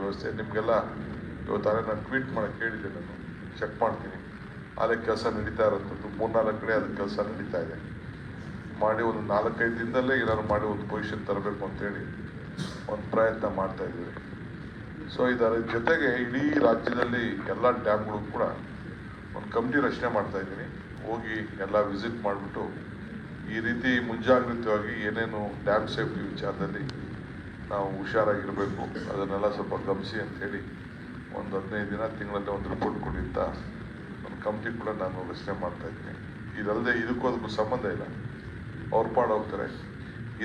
ವ್ಯವಸ್ಥೆ. ನಿಮಗೆಲ್ಲ ಇವತ್ತಾರೆ ನಾನು ಟ್ವೀಟ್ ಮಾಡಕ್ಕೆ ಹೇಳಿದ್ದೆ ನಾನು. ಚೆಕ್ ಮಾಡ್ತೀನಿ. ಅಲ್ಲೇ ಕೆಲಸ ನಡೀತಾ ಇರೋಂಥದ್ದು. ಮೂರ್ನಾಲ್ಕು ಕಡೆ ಅದಕ್ಕೆ ಕೆಲಸ ನಡೀತಾ ಇದೆ. ಮಾಡಿ ಒಂದು ನಾಲ್ಕೈದು ದಿನದಲ್ಲೇ ಏನಾದ್ರು ಮಾಡಿ ಒಂದು ಪೊಸಿಷನ್ ತರಬೇಕು ಅಂತೇಳಿ ಒಂದು ಪ್ರಯತ್ನ ಮಾಡ್ತಾ ಇದ್ದೀವಿ. ಸೊ ಇದರ ಜೊತೆಗೆ ಇಡೀ ರಾಜ್ಯದಲ್ಲಿ ಎಲ್ಲ ಡ್ಯಾಮ್ಗಳು ಕೂಡ ಒಂದು ಕಮಿಟಿ ರಚನೆ ಮಾಡ್ತಾ ಇದ್ದೀನಿ. ಹೋಗಿ ಎಲ್ಲ ವಿಸಿಟ್ ಮಾಡಿಬಿಟ್ಟು ಈ ರೀತಿ ಮುಂಜಾಗ್ರತವಾಗಿ ಏನೇನು ಡ್ಯಾಮ್ ಸೇಫ್ಟಿ ವಿಚಾರದಲ್ಲಿ ನಾವು ಹುಷಾರಾಗಿರಬೇಕು. ಅದನ್ನೆಲ್ಲ ಸ್ವಲ್ಪ ಗಮನಿಸಿ ಅಂತೇಳಿ ಒಂದು ಹದಿನೈದು ದಿನ, ತಿಂಗಳಲ್ಲಿ ಒಂದು ರಿಪೋರ್ಟ್ ಕೊಡಿ ಅಂತ ಒಂದು ಕಮಿಟಿ ಕೂಡ ನಾನು ರಚನೆ ಮಾಡ್ತಾ ಇದ್ದೀನಿ. ಇದಲ್ಲದೆ ಇದಕ್ಕೂ ಅದಕ್ಕೂ ಸಂಬಂಧ ಇಲ್ಲ. ಅವ್ರ ಪಾಡೋಗ್ತಾರೆ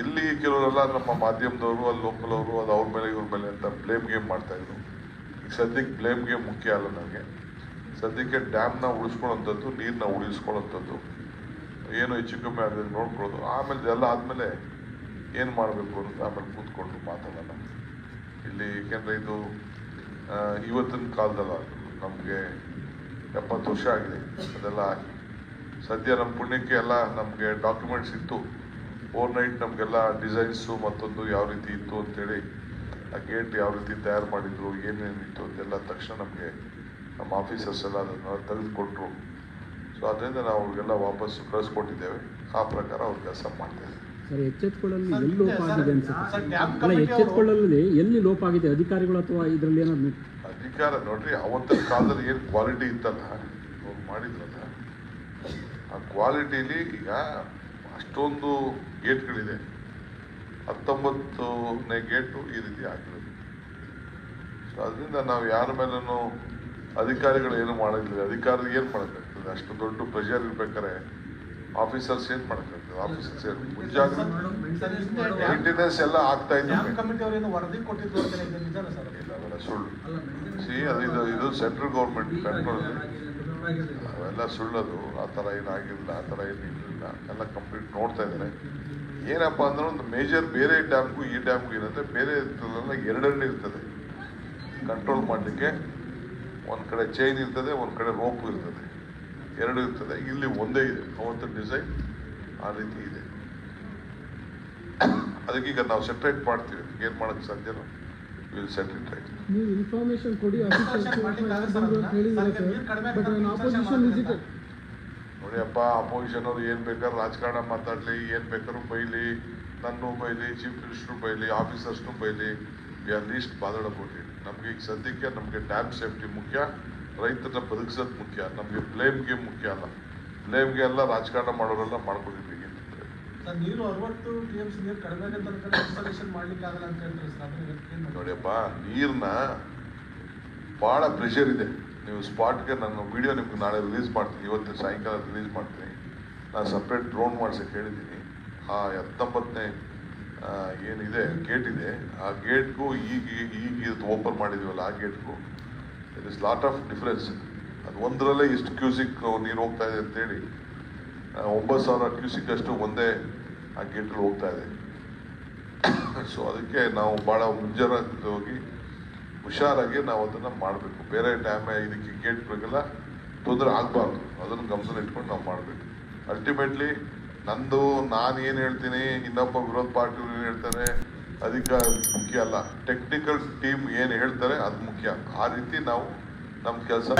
ಇಲ್ಲಿ ಕೆಲವರೆಲ್ಲ ನಮ್ಮ ಮಾಧ್ಯಮದವರು, ಅಲ್ಲಿ ಲೋಕಲ್ ಅವರು ಅದು ಅವ್ರ ಮೇಲೆ, ಇವ್ರ ಮೇಲೆ ಅಂತ ಬ್ಲೇಮ್ ಗೇಮ್ ಮಾಡ್ತಾ ಇದ್ರು. ಈಗ ಸದ್ಯಕ್ಕೆ ಬ್ಲೇಮ್ ಗೇಮ್ ಮುಖ್ಯ ಅಲ್ಲ ನನಗೆ. ಸದ್ಯಕ್ಕೆ ಡ್ಯಾಮ್ನ ಉಳಿಸ್ಕೊಳ್ಳೋಂಥದ್ದು ನೀರನ್ನ ಉಳಿಸ್ಕೊಳ್ಳೋಂಥದ್ದು ಏನು ಹೆಚ್ಚು ಕಮ್ಮಿ ಆಗದೆ ನೋಡ್ಕೊಳ್ಳೋದು. ಆಮೇಲೆ ಎಲ್ಲ ಆದಮೇಲೆ ಏನು ಮಾಡಬೇಕು ಅಂತ ಆಮೇಲೆ ಕೂತ್ಕೊಂಡು ಮಾತಾಡೋಣ. ಇಲ್ಲಿ ಏಕೆಂದರೆ ಇದು ಇವತ್ತಿನ ಕಾಲದಲ್ಲ, ನಮಗೆ ಎಪ್ಪತ್ತು ವರ್ಷ ಆಗಿದೆ, ಅದೆಲ್ಲ ಆಗಿ. ಸದ್ಯ ನಮ್ಮ ಪುಣ್ಯಕ್ಕೆ ಎಲ್ಲ ನಮಗೆ ಡಾಕ್ಯುಮೆಂಟ್ಸ್ ಇತ್ತು. ಓವರ್ ನೈಟ್ ನಮಗೆಲ್ಲ ಡಿಸೈನ್ಸು ಮತ್ತೊಂದು ಯಾವ ರೀತಿ ಇತ್ತು ಅಂತೇಳಿ ಆ ಗೇಟ್ ಯಾವ ರೀತಿ ತಯಾರು ಮಾಡಿದ್ರು ಏನೇನಿತ್ತು ಅದೆಲ್ಲ ತಕ್ಷಣ ನಮಗೆ ನಮ್ಮ ಆಫೀಸರ್ಸ್ ಎಲ್ಲ ಅದನ್ನು ತೆಗೆದುಕೊಟ್ರು ಸೊ ಅದರಿಂದ ನಾವು ಅವ್ರಿಗೆಲ್ಲ ವಾಪಸ್ಸು ಕಳಿಸ್ಕೊಟ್ಟಿದ್ದೇವೆ. ಆ ಪ್ರಕಾರ ಅವ್ರು ಕೆಲಸ ಮಾಡ್ತಾ ಇದ್ದೀವಿ ಸರ್ ಎಚ್ಚೆತ್ಕೊಳ್ಳಲು ಎಲ್ಲಿ ಲೋಪ ಆಗಿದೆ ಅನ್ಸುತ್ತೆ. ಅಲ್ಲ ಎಚ್ಚೆತ್ಕೊಳ್ಳಲ್ಲಿ ಎಲ್ಲಿ ಲೋಪ ಆಗಿದೆ ಅಧಿಕಾರಿಗಳು ಅಥವಾ ಇದರಲ್ಲಿ ಏನಾದ್ರು ಅಧಿಕಾರ ನೋಡ್ರಿ ಅವತ್ತಿನ ಕಾಲದಲ್ಲಿ ಏನು ಕ್ವಾಲಿಟಿ ಇತ್ತಲ್ಲ ಅವ್ರು ಮಾಡಿದ್ರಲ್ಲ ಆ ಕ್ವಾಲಿಟಿಲಿ ಈಗ ಅಷ್ಟೊಂದು ಗೇಟ್ಗಳಿದೆ. ಹತ್ತೊಂಬತ್ತನೇ ಗೇಟು ಈ ರೀತಿ ಆಗಿರೋದು ಸೊ ಅದರಿಂದ ನಾವು ಯಾರ ಮೇಲೂ ಅಧಿಕಾರಿಗಳು ಏನು ಮಾಡೋದಿಲ್ಲ ಅಧಿಕಾರಿ ಏನು ಮಾಡೋಕ್ಕಾಗ್ತದೆ? ಅಷ್ಟು ದೊಡ್ಡ ಪ್ರೆಷರ್ ಇರ್ಬೇಕಾದ್ರೆ ಆಫೀಸರ್ಸ್ ಏನು ಮಾಡೋಕ್ಕಾಗ್ತದೆ? ಆಫೀಸರ್ಸ್ ಏನು ಮುಂಜಾಗ್ರತೆ ಮೇಂಟೆನೆನ್ಸ್ ಎಲ್ಲ ಆಗ್ತಾ ಇತ್ತು. ವರದಿ ಕೊಟ್ಟಿದ್ರು ಸರ್? ಇಲ್ಲ ಸುಳ್ಳು. ಸಿ ಅದು ಇದು ಇದು ಸೆಂಟ್ರಲ್ ಗೌರ್ಮೆಂಟ್ ಕಂಟ್ರೋಲ್ ಅವೆಲ್ಲ ಸುಳ್ಳದು. ಆ ಥರ ಏನಾಗಿಲ್ಲ ಆ ಥರ ಏನು ಇರಲಿಲ್ಲ. ಎಲ್ಲ ಕಂಪ್ಲೀಟ್ ನೋಡ್ತಾ ಇದ್ದಾರೆ. ಏನಪ್ಪ ಅಂದ್ರೆ ಒಂದು ಮೇಜರ್ ಬೇರೆ ಡ್ಯಾಮ್ಗೂ ಈ ಡ್ಯಾಮ್ಗೂ ಏನಂದ್ರೆ ಬೇರೆ ಇರ್ತದಲ್ಲ ಎರಡೆರಡು ಇರ್ತದೆ. ಕಂಟ್ರೋಲ್ ಮಾಡಲಿಕ್ಕೆ ಒಂದು ಕಡೆ ಚೈನ್ ಇರ್ತದೆ ಒಂದು ಕಡೆ ರೋಪ್ ಇರ್ತದೆ. ಎರಡು ಇರ್ತದೆ. ಇಲ್ಲಿ ಒಂದೇ ಇದೆ. ಅವತ್ತು ಡಿಸೈನ್ ಆ ರೀತಿ ಇದೆ. ಅದಕ್ಕೀಗ ನಾವು ಸೆಟ್ರೇಟ್ ಮಾಡ್ತೀವಿ. ಏನು ಮಾಡೋಕ್ಕೆ ಸಾಧ್ಯನೋ ವಿಲ್ ಸೆಟ್ ಇಟ್ ರೈಟ್ ನೀವು ಇನ್ಫಾರ್ಮೇಶನ್ ಕೊಡಿ ನೋಡಿಯಪ್ಪ ಅಪೋಸಿಷನ್ ಅವ್ರು ಏನು ಬೇಕಾದ್ರೂ ರಾಜಕಾರಣ ಮಾತಾಡಲಿ ಏನು ಬೇಕಾದ್ರೂ ಬೈಲಿ ನನ್ನೂ ಬೈಲಿ ಚೀಫ್ ಮಿನಿಸ್ಟ್ರು ಬೈಲಿ ಆಫೀಸರ್ಸ್ನು ಬೈಲಿ ವಿ ಆರ್ ಲೀಸ್ಟ್ ಬಾದಾಡಬಹುದು ನಮಗೆ ಈಗ ಸದ್ಯಕ್ಕೆ ನಮಗೆ ಡ್ಯಾಮ್ ಸೇಫ್ಟಿ ಮುಖ್ಯ ರೈತರ ಬದುಕಿಸೋದು ಮುಖ್ಯ ನಮಗೆ ಗೇಮ್ ಮುಖ್ಯ ಅಲ್ಲ. ಬ್ಲೇಮ್ಗೆ ಎಲ್ಲ ರಾಜಕಾರಣ ಮಾಡೋರೆಲ್ಲ ಮಾಡ್ಕೊಂಡಿದ್ದೀವಿ ಮಾಡೋದು? ನೋಡಿಯಪ್ಪ ನೀರನ್ನ ಭಾಳ ಪ್ರೆಷರ್ ಇದೆ. ನೀವು ಸ್ಪಾಟ್ಗೆ ನಾನು ವಿಡಿಯೋ ನಿಮ್ಗೆ ನಾಳೆ ರಿಲೀಸ್ ಮಾಡ್ತೀನಿ ಇವತ್ತು ಸಾಯಂಕಾಲ ರಿಲೀಸ್ ಮಾಡ್ತೀನಿ. ನಾನು ಸಪ್ರೇಟ್ ಡ್ರೋನ್ ಮಾಡ್ಸಕ್ಕೆ ಹೇಳಿದ್ದೀನಿ. ಆ ಹತ್ತೊಂಬತ್ತನೇ ಏನಿದೆ ಗೇಟ್ ಇದೆ. ಆ ಗೇಟ್ಗೂ ಈಗ ಈಗ ಇದು ಓಪನ್ ಮಾಡಿದ್ದೀವಲ್ಲ ಆ ಗೇಟ್ಗೂ it is lot of difference ಅದು ಒಂದರಲ್ಲೇ ಇಷ್ಟು ಕ್ಯೂಸಿಕ್ ನೀರು ಹೋಗ್ತಾ ಇದೆ ಅಂತೇಳಿ ಒಂಬತ್ತು ಸಾವಿರ ಕ್ಯೂಸಿಕ್ ಅಷ್ಟು ಒಂದೇ ಆ ಗೇಟಲ್ಲಿ ಹೋಗ್ತಾ ಇದೆ. ಸೊ ಅದಕ್ಕೆ ನಾವು ಭಾಳ ಹೋಗಿ ಹುಷಾರಾಗಿ ನಾವು ಅದನ್ನು ಮಾಡಬೇಕು. ಬೇರೆ ಡ್ಯಾಮ್ ಇದಕ್ಕೆ ಗೇಟ್ಗಳಿಗೆಲ್ಲ ತೊಂದರೆ ಆಗಬಾರ್ದು. ಅದನ್ನು ಗಮನ ಇಟ್ಕೊಂಡು ನಾವು ಮಾಡಬೇಕು. ಅಲ್ಟಿಮೇಟ್ಲಿ ನಂದು, ನಾನು ಏನು ಹೇಳ್ತೀನಿ, ಇನ್ನೊಬ್ಬ ವಿರೋಧ ಪಾರ್ಟಿ ಏನು ಹೇಳ್ತಾರೆ ಅದಕ್ಕೆ ಮುಖ್ಯ ಅಲ್ಲ. ಟೆಕ್ನಿಕಲ್ ಟೀಮ್ ಏನು ಹೇಳ್ತಾರೆ, ಅದು ಮುಖ್ಯ. ಆ ರೀತಿ ನಾವು ನಮ್ಮ ಕೆಲಸ.